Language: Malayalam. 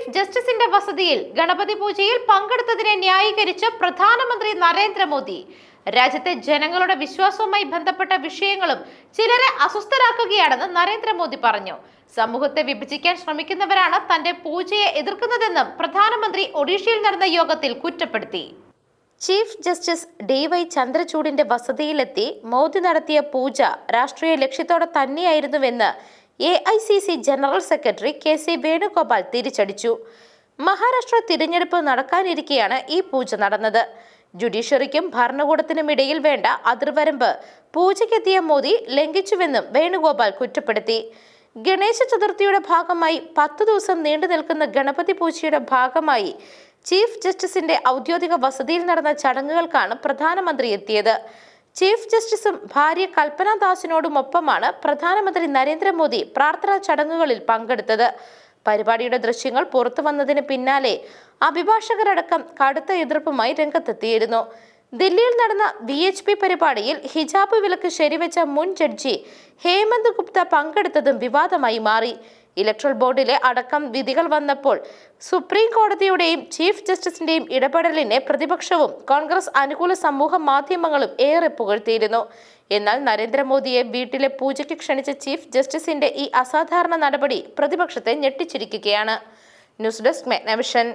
ചീഫ് ജസ്റ്റിസിന്റെ വസതിയിൽ ഗണപതി പൂജയിൽ പങ്കെടുത്തതിനെ ന്യായീകരിച്ച് പ്രധാനമന്ത്രി നരേന്ദ്രമോദി. രാജ്യത്തെ ജനങ്ങളുടെ വിശ്വാസവുമായി ബന്ധപ്പെട്ട വിഷയങ്ങളും ചിലരെ അസ്വസ്ഥരാക്കുകയാണെന്ന് നരേന്ദ്രമോദി പറഞ്ഞു. സമൂഹത്തെ വിഭജിക്കാൻ ശ്രമിക്കുന്നവരാണ് തന്റെ പൂജയെ എതിർക്കുന്നതെന്നും പ്രധാനമന്ത്രി ഒഡീഷയിൽ നടന്ന യോഗത്തിൽ കുറ്റപ്പെടുത്തി. ചീഫ് ജസ്റ്റിസ് ഡി വൈ ചന്ദ്രചൂഡിന്റെ വസതിയിലെത്തി മോദി നടത്തിയ പൂജ രാഷ്ട്രീയ ലക്ഷ്യത്തോടെ തന്നെയായിരുന്നുവെന്ന് A I C C general secretary K C Venugopal തിരിച്ചടിച്ചു. മഹാരാഷ്ട്ര തിരഞ്ഞെടുപ്പ് നടക്കാനിരിക്കെയാണ് ഈ പൂജ നടന്നത്. ജുഡീഷ്യറിക്കും ഭരണകൂടത്തിനും ഇടയിൽ വേണ്ട അതിർവരമ്പ്. പൂജയ്ക്കെത്തിയ മോദി ലംഘിച്ചുവെന്നും വേണുഗോപാൽ കുറ്റപ്പെടുത്തി. ഗണേശ ചതുർത്ഥിയുടെ ഭാഗമായി പത്തു ദിവസം നീണ്ടു നിൽക്കുന്ന ഗണപതി പൂജയുടെ ഭാഗമായി ചീഫ് ജസ്റ്റിസിന്റെ ഔദ്യോഗിക വസതിയിൽ നടന്ന ചടങ്ങുകൾക്കാണ് പ്രധാനമന്ത്രി എത്തിയത്. ചീഫ് ജസ്റ്റിസും ഭാര്യ കൽപ്പന ദാസിനോടുമൊപ്പമാണ് പ്രധാനമന്ത്രി നരേന്ദ്രമോദി പ്രാർത്ഥനാ ചടങ്ങുകളിൽ പങ്കെടുത്തത്. പരിപാടിയുടെ ദൃശ്യങ്ങൾ പുറത്തു വന്നതിന് പിന്നാലെ അഭിഭാഷകരടക്കം കടുത്ത എതിർപ്പുമായി രംഗത്തെത്തിയിരുന്നു. ദില്ലിയിൽ നടന്ന വി എച്ച് പി പരിപാടിയിൽ ഹിജാബ് വിലക്ക് ശരിവെച്ച മുൻ ജഡ്ജി ഹേമന്ത് ഗുപ്ത പങ്കെടുത്തതും വിവാദമായി മാറി. ഇലക്ട്രൽ ബോർഡിലെ അടക്കം വിധികൾ വന്നപ്പോൾ സുപ്രീം കോടതിയുടെയും ചീഫ് ജസ്റ്റിസിന്റെയും ഇടപെടലിനെ പ്രതിപക്ഷവും കോൺഗ്രസ് അനുകൂല സമൂഹ മാധ്യമങ്ങളും ഏറെ പുകഴ്ത്തിയിരുന്നു. എന്നാൽ നരേന്ദ്രമോദിയെ വീട്ടിലെ പൂജയ്ക്ക് ക്ഷണിച്ച ചീഫ് ജസ്റ്റിസിന്റെ ഈ അസാധാരണ നടപടി പ്രതിപക്ഷത്തെ ഞെട്ടിച്ചിരിക്കുകയാണ്. News desk മെഗ്നവിഷൻ.